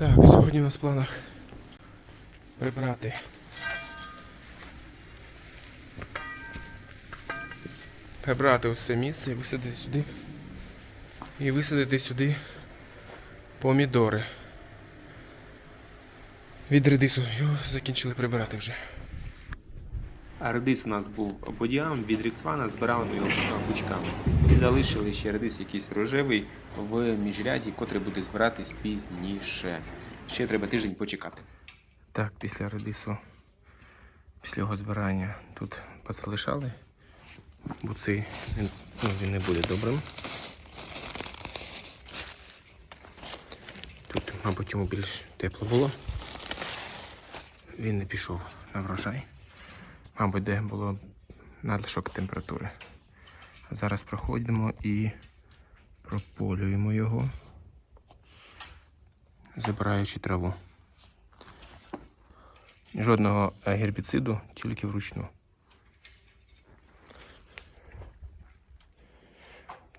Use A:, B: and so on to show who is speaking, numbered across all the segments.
A: Так, сьогодні у нас в планах прибрати. Прибрати усе місце і висадити сюди. І висадити сюди помідори. Від редису його закінчили прибирати вже.
B: Редис у нас був бодіам від Ріксвана, збирали ми його пучками. І залишили ще редис якийсь рожевий в міжряді, котрий буде збиратись пізніше. Ще треба тиждень почекати.
A: Так, після редису, після його збирання тут позалишали, бо цей ну, він не буде добрим. Тут, мабуть, йому більш тепло було. Він не пішов на врожай. Мабуть, де було надлишок температури. Зараз проходимо і прополюємо його, забираючи траву. Жодного гербіциду, тільки вручну.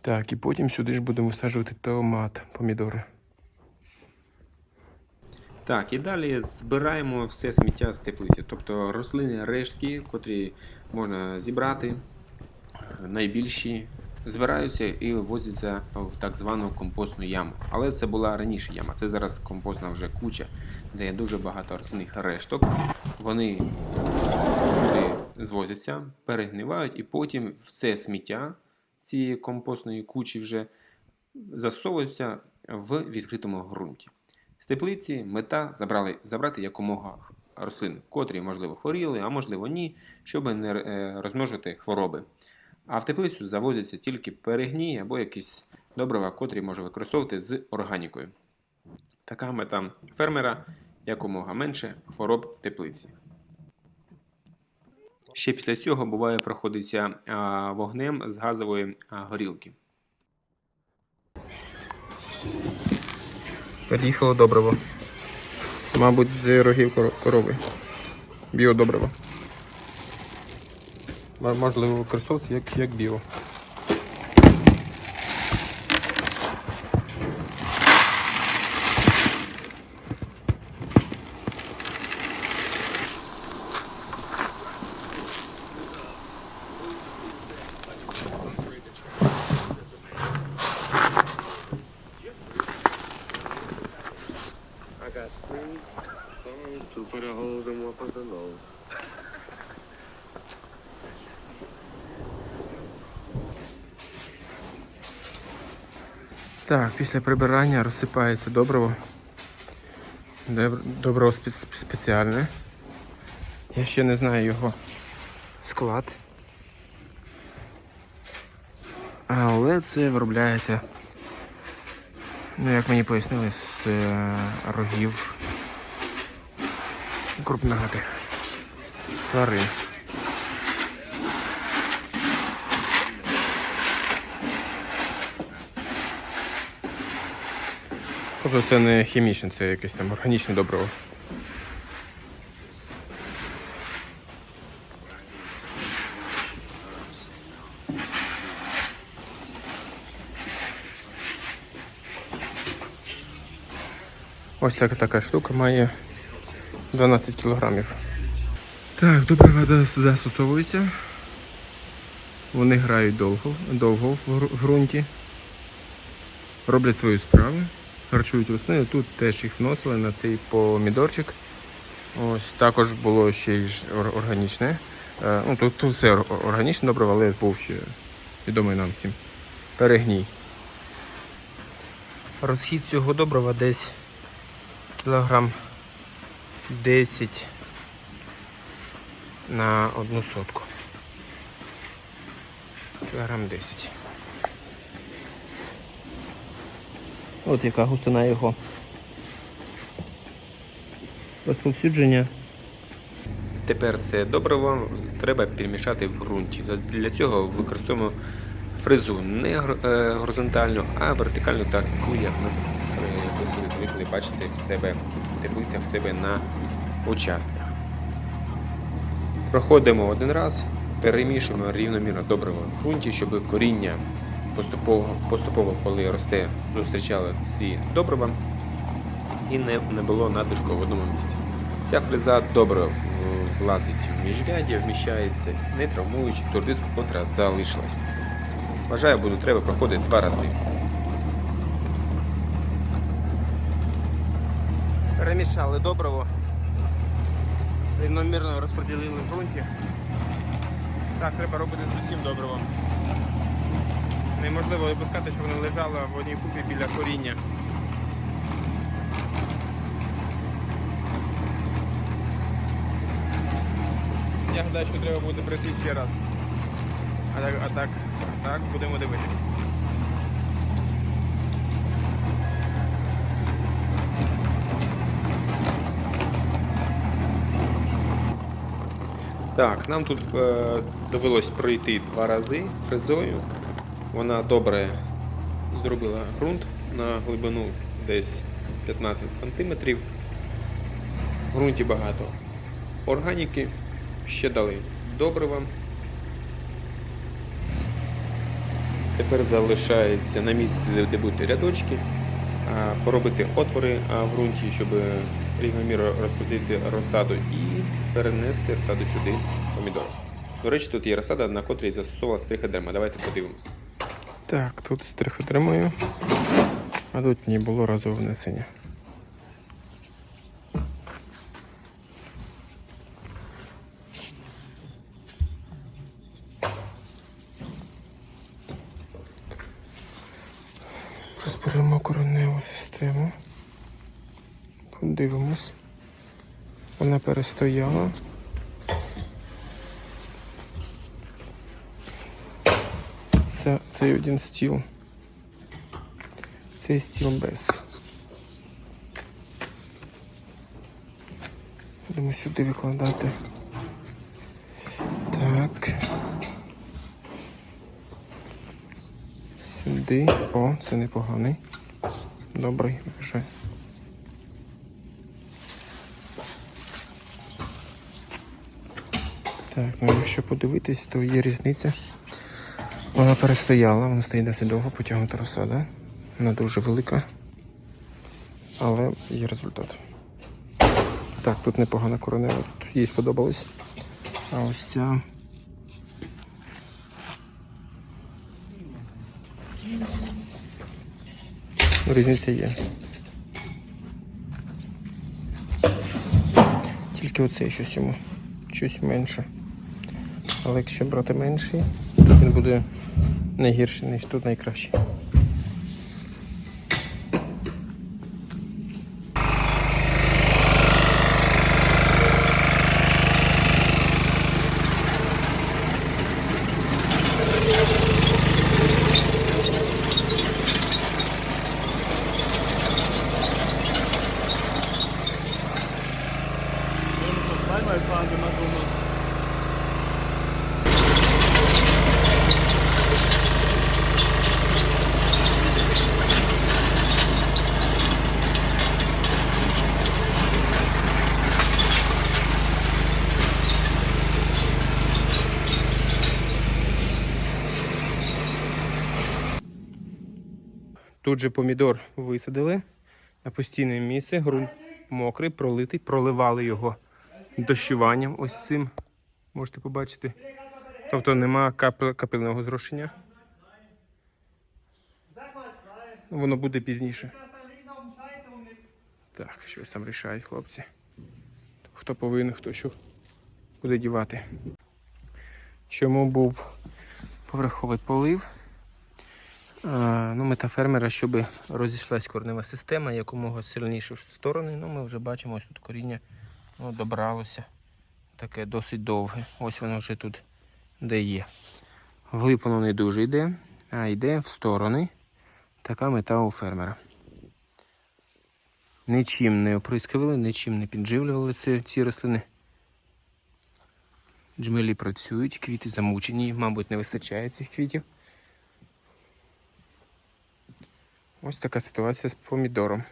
A: Так, і потім сюди ж будемо висаджувати томат, помідори.
B: Так, і далі збираємо все сміття з теплиці, тобто рослини, рештки, котрі можна зібрати, найбільші, збираються і вивозяться в так звану компостну яму. Але це була раніше яма, це зараз компостна вже куча, де є дуже багато рослинних решток. Вони сюди звозяться, перегнивають, і потім в це сміття цієї компостної кучі вже засовуються в відкритому ґрунті. З теплиці мета забрали, забрати якомога рослин, котрі, можливо, хворіли, а можливо ні, щоб не е, розмножити хвороби. А в теплицю завозяться тільки перегній або якісь добрива, котрі може використовувати з органікою. Така мета фермера якомога менше хвороб в теплиці. Ще після цього буває проходиться вогнем з газової горілки.
A: Під'їхало добриво. Мабуть, з рогів корови. Біодобриво. Можливо, використовується як, як біо.
C: I got three phones, two for the hoes and one for the low.
A: Так, після прибирання розсипається спе- спе- спеціальне. Я ще не знаю його склад. Але це виробляється, ну як мені пояснили, з е, рогів крупногатих тварин. Тобто це не хімічне, це якесь там органічне добриво. Ось така така штука має 12 кілограмів. Так, добрива зас- застосовуються. Вони грають довго, довго в ґрунті. Роблять свою справу, харчують рослини. Тут теж їх вносили на цей помідорчик. Ось також було ще й органічне. Е, Ну, тут, тут все органічне добриво, але був ще відомий нам всім. Перегній. Розхід цього добрива десь кілограм 10 на одну сотку. Кілограм 10. От яка густина його розповсюдження.
B: Тепер це добриво треба перемішати в ґрунті. Для цього використовуємо фрезу не е, горизонтальну, а вертикальну, таку, як ми ви бачити в себе в теплицях, в себе на участках. Проходимо один раз, перемішуємо рівномірно добриво в ґрунті, щоб коріння поступово, поступово коли росте, зустрічало ці добрива і не, не було надлишку в одному місці. Ця фреза добре влазить в міжряддя, вміщається, не травмуючи ту диску, котра залишилась. Вважаю, буде треба проходити два рази.
A: Перемішали добриво. Рівномірно розподілили в ґрунті. Так треба робити з усім добривом. Неможливо випускати, щоб воно лежало в одній купі біля коріння. Я гадаю, що треба буде прийти ще раз. А так, а так, так, будемо дивитися.
B: Так, нам тут е, довелось пройти два рази фрезою. Вона добре зробила ґрунт на глибину десь 15 см. В ґрунті багато органіки, ще дали добрива. Тепер залишається на місці, де- будуть рядочки, поробити отвори в ґрунті, щоб рівномірно розподілити розсаду і перенести розсаду сюди помідор. До речі, тут є розсада, на котрій застосовувалась триходерма. Давайте подивимося.
A: Так, тут з а тут не було разового внесення. Розберемо кореневу систему. Подивимось. Вона перестояла. Це, цей один стіл. Цей стіл без. Будемо сюди викладати. Так. Сюди. О, це непоганий. Добрий, вже. Так, ну якщо подивитись, то є різниця. Вона перестояла, вона стоїть досить довго, потягнута розсада. Вона дуже велика. Але є результат. Так, тут непогана коронева, тут їй сподобалось. А ось ця. Різниця є. Тільки оцей щось йому щось менше. Але якщо брати менший, то він буде не гірший, ніж тут найкращий. Тут же помідор висадили на постійне місце, ґрунт мокрий, пролитий, проливали його дощуванням ось цим. Можете побачити. Тобто нема капельного зрошення. Воно буде пізніше. Так, щось там рішають хлопці. Хто повинен, хто що буде дівати. Чому був поверховий полив? Ну, мета фермера, щоб розійшлась коренева система якомога сильніше в сторони. Ну, ми вже бачимо, ось тут коріння ну, добралося. Таке досить довге. Ось воно вже тут де є. Вглиб воно не дуже йде, а йде в сторони. Така мета у фермера. Нічим не оприскували, нічим не підживлювали ці, ці рослини. Джмелі працюють, квіти замучені, мабуть, не вистачає цих квітів. Ось така ситуація з помідором.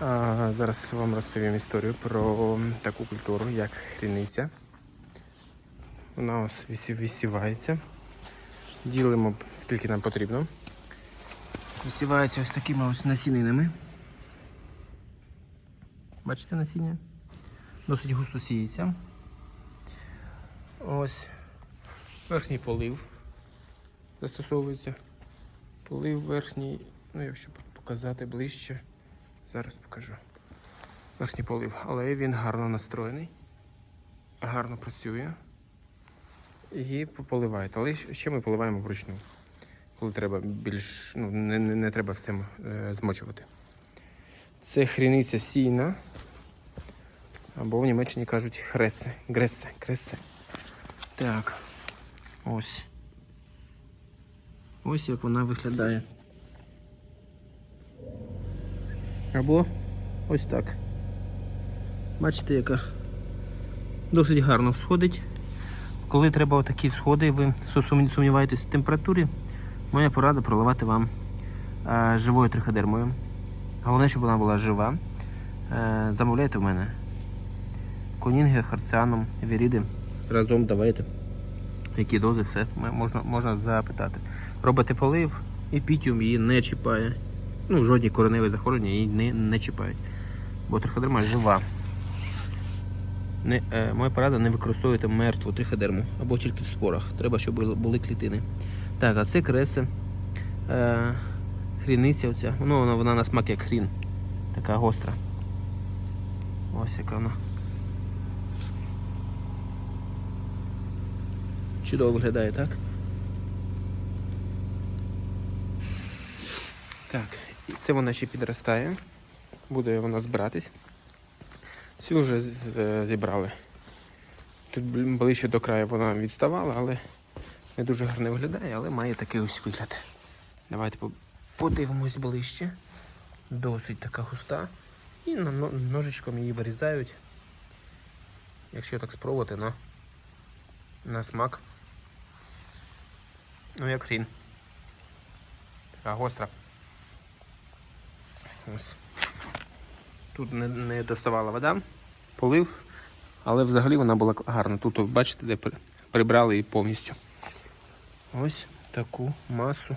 A: А, зараз вам розповім історію про таку культуру, як хріниця. Вона ось висівається. Ділимо скільки нам потрібно. Висівається ось такими ось насінинами. Бачите насіння? Досить густо сіється. Ось верхній полив застосовується. Полив верхній, ну якщо показати ближче, зараз покажу. Верхній полив, але він гарно настроєний, гарно працює і поливаєте. Але ще ми поливаємо вручну, коли треба більш, ну, не, не, не треба все е, змочувати. Це хріниця сійна. Або в Німеччині кажуть хресце, гресце, кресце. Так. Ось. Ось як вона виглядає. Або ось так. Бачите, яка досить гарно всходить. Коли треба отакі сходи, ви сумніваєтесь в температурі, моя порада проливати вам е, живою триходермою. Головне, щоб вона була жива. Е, замовляйте в мене. Конінги, харціаном, віріди. Разом давайте. Які дози, все можна, можна запитати. Робите полив і пітіум її не чіпає. Ну, жодні кореневі захворювання її не, не чіпають. Бо триходерма жива. Не, е, моя порада не використовуйте мертву триходерму або тільки в спорах. Треба, щоб були, клітини. Так, а це креси. Е, хріниця оця. Ну, вона, вона на смак як хрін. Така гостра. Ось яка вона. Чудово виглядає, так? Так, і це вона ще підростає. Буде вона збиратись. Цю вже зібрали. Тут ближче до краю вона відставала, але не дуже гарно виглядає, але має такий ось вигляд. Давайте подивимось ближче. Досить така густа. І ножичком її вирізають. Якщо так спробувати на, на смак. Ну як хрін. Така гостра. Ось. Тут не, не доставала вода, полив, але взагалі вона була гарна. Тут, бачите, де прибрали її повністю. Ось таку масу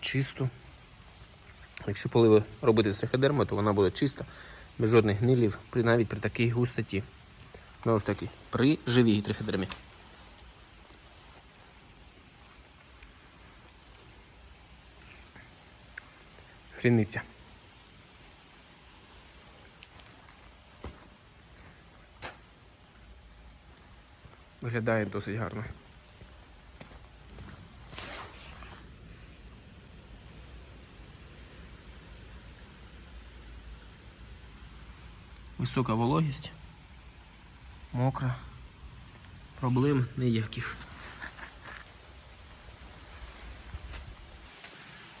A: чисту. Якщо поливи робити з триходермою, то вона буде чиста, без жодних гнилів, навіть при такій густоті. Знову ж таки, при живій триходермі. Хріниця. Виглядає досить гарно. Висока вологість, мокра, проблем ніяких.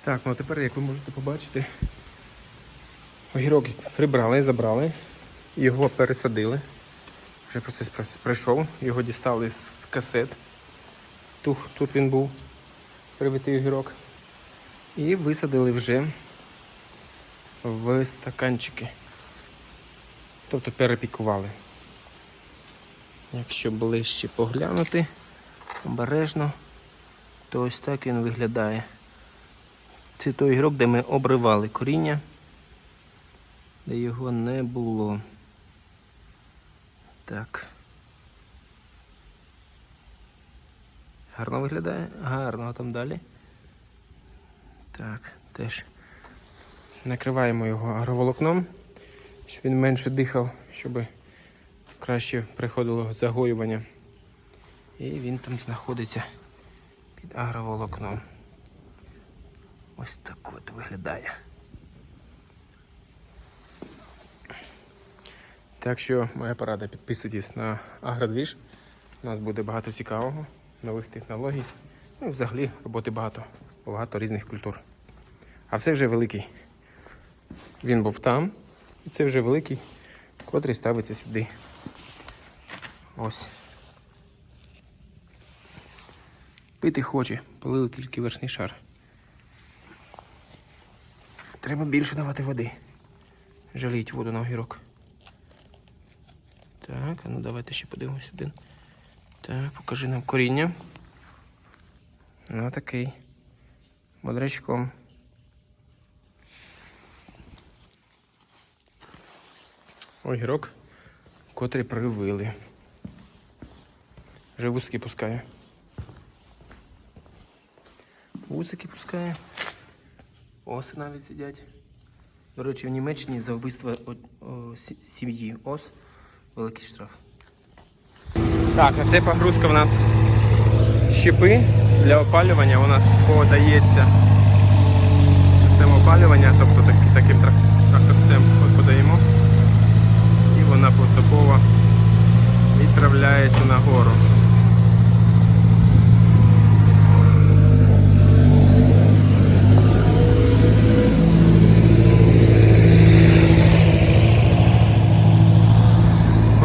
A: Так, ну а тепер, як ви можете побачити, огірок прибрали, забрали, його пересадили. Вже процес пройшов, його дістали з касет. Тут, тут він був привитий огірок. І висадили вже в стаканчики. Тобто перепікували. Якщо ближче поглянути обережно, то ось так він виглядає. Це той огірок, де ми обривали коріння, де його не було. Так. Гарно виглядає? Гарно, а там далі. Так, теж. Накриваємо його агроволокном, щоб він менше дихав, щоб краще приходило загоювання. І він там знаходиться під агроволокном. Ось так от виглядає. Так що моя порада підписуйтесь на Агродвіж. У нас буде багато цікавого, нових технологій. Ну і взагалі роботи багато, багато різних культур. А це вже великий. Він був там, це вже великий, котрий ставиться сюди. Ось. Пити хоче, полили тільки верхній шар. Треба більше давати води. жаліють воду на огірок. Так, а ну давайте ще подивимось один. Так, покажи нам коріння. Ну такий. Бодрячком. Огірок, котрий привили. Вже вусики пускає. Вусики пускає. Оси навіть сидять. До речі, в Німеччині за вбивство сім'ї ос великий штраф. Так, а це погрузка в нас щепи для опалювання. Вона подається система опалювання, тобто так, таким трак- тракторцем подаємо. Вона поступово відправляється нагору.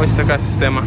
A: Ось така система.